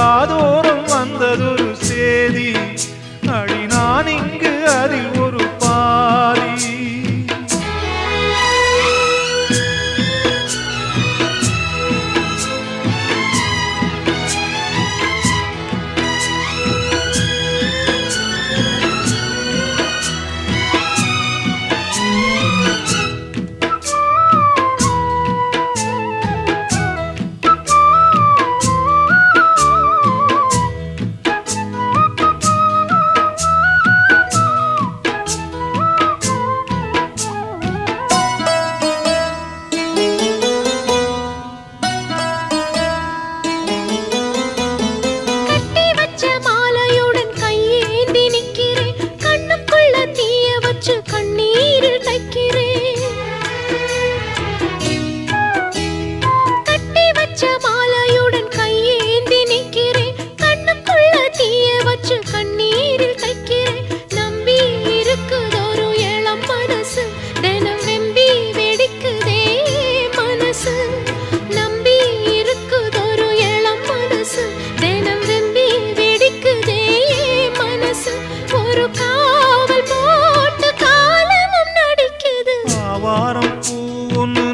வாடுதுன்னு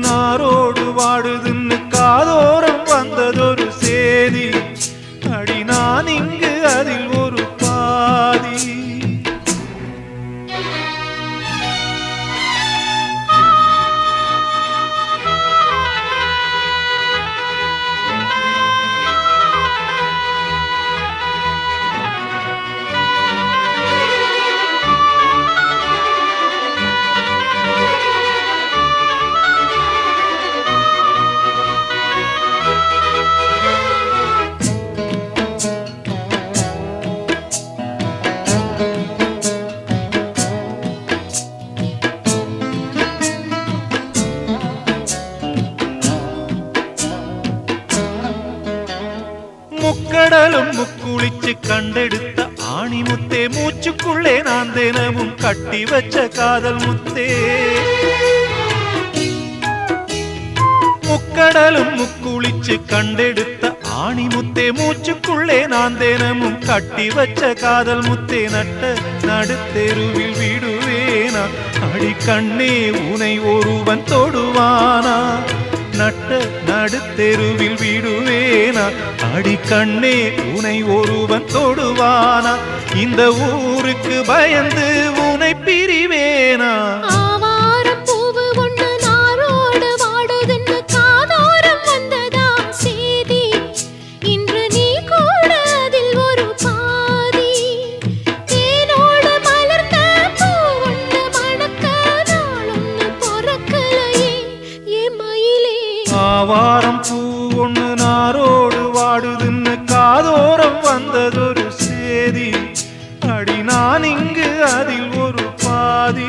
ஒண்ணு நாரோடு வாடுதுன்னு காதோரம் குளிச்சு கண்டெடுத்த ஆணி முத்தே மூச்சுக்குள்ளே நான் தினமும் கட்டி வச்ச காதல் முத்தே. முக்கடலும் முக்குளிச்சு கண்டெடுத்த ஆணி முத்தே மூச்சுக்குள்ளே நான் தினமும் கட்டி வச்ச காதல் முத்தே. நட்ட நடுத்தெருவில் விடுவேனா? அடி கண்ணே உனை ஒருவன் தொடுவானா? நட்ட நடுத்தெருவில் விடுவேனா? அடிக்கண்ணே உனை ஒருவன் தொடுவானா? இந்த ஊருக்கு பயந்து ஆவாரம் பூ ஒண்ணு நாரோடு வாடுதுன்னு காதோரம் வந்ததொரு சேதி. அடி நான் இங்கு அதில் ஒரு பாதி.